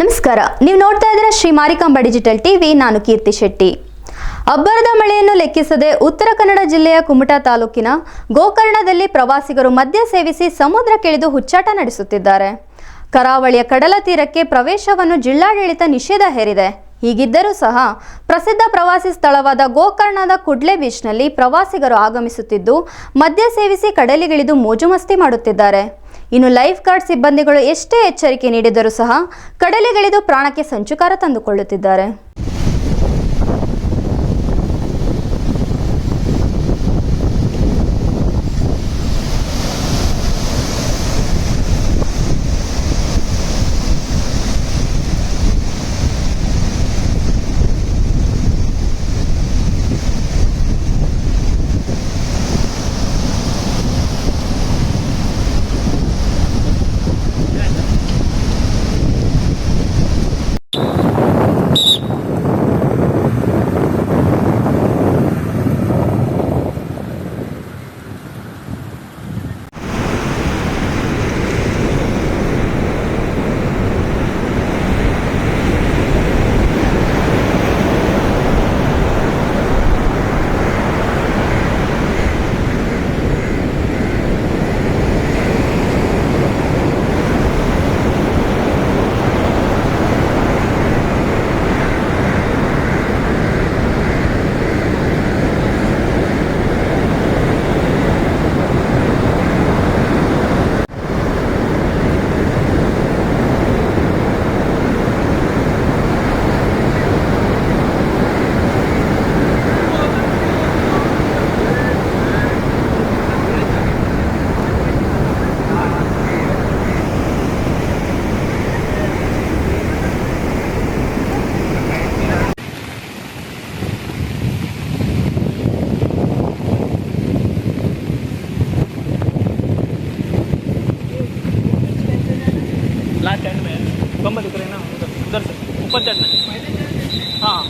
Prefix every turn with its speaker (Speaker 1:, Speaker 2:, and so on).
Speaker 1: ನಮಸ್ಕಾರ. ನೀವು ನೋಡ್ತಾ ಇದ್ದೀರಾ ಶ್ರೀ ಮಾರಿಕಾಂಬಾ ಡಿಜಿಟಲ್ ಟಿವಿ. ನಾನು ಕೀರ್ತಿ ಶೆಟ್ಟಿ. ಅಬ್ಬರದ ಮಳೆಯನ್ನು ಲೆಕ್ಕಿಸದೆ ಉತ್ತರ ಕನ್ನಡ ಜಿಲ್ಲೆಯ ಕುಮಟಾ ತಾಲೂಕಿನ ಗೋಕರ್ಣದಲ್ಲಿ ಪ್ರವಾಸಿಗರು ಮದ್ಯ ಸೇವಿಸಿ ಸಮುದ್ರಕ್ಕಿಳಿದು ಹುಚ್ಚಾಟ ನಡೆಸುತ್ತಿದ್ದಾರೆ. ಕರಾವಳಿಯ ಕಡಲ ತೀರಕ್ಕೆ ಪ್ರವೇಶವನ್ನು ಜಿಲ್ಲಾಡಳಿತ ನಿಷೇಧ ಹೇರಿದೆ. ಹೀಗಿದ್ದರೂ ಸಹ ಪ್ರಸಿದ್ಧ ಪ್ರವಾಸಿ ಸ್ಥಳವಾದ ಗೋಕರ್ಣದ ಕುಡ್ಲೆ ಬೀಚ್ನಲ್ಲಿ ಪ್ರವಾಸಿಗರು ಆಗಮಿಸುತ್ತಿದ್ದು, ಮದ್ಯ ಸೇವಿಸಿ ಕಡಲಿಗಿಳಿದು ಮೋಜು ಮಸ್ತಿ ಮಾಡುತ್ತಿದ್ದಾರೆ. ಇನ್ನು ಲೈಫ್ ಗಾರ್ಡ್ ಸಿಬ್ಬಂದಿಗಳು ಎಷ್ಟೇ ಎಚ್ಚರಿಕೆ ನೀಡಿದರೂ ಸಹ ಕಡಲೆಗಳಿದು ಪ್ರಾಣಕ್ಕೆ ಸಂಚುಕಾರ ತಂದುಕೊಳ್ಳುತ್ತಿದ್ದಾರೆ.
Speaker 2: ಬ್ಯಾಕ್ ಹ್ಯಾಂಡ್ ಮೇಲೆ ಕಂಬಲ್ ಇದ್ರೆ ನಾವು ಉದರ್ಸಿ ಉಪ್ಪತ್ತೆಂಟನೇ ಹಾಂ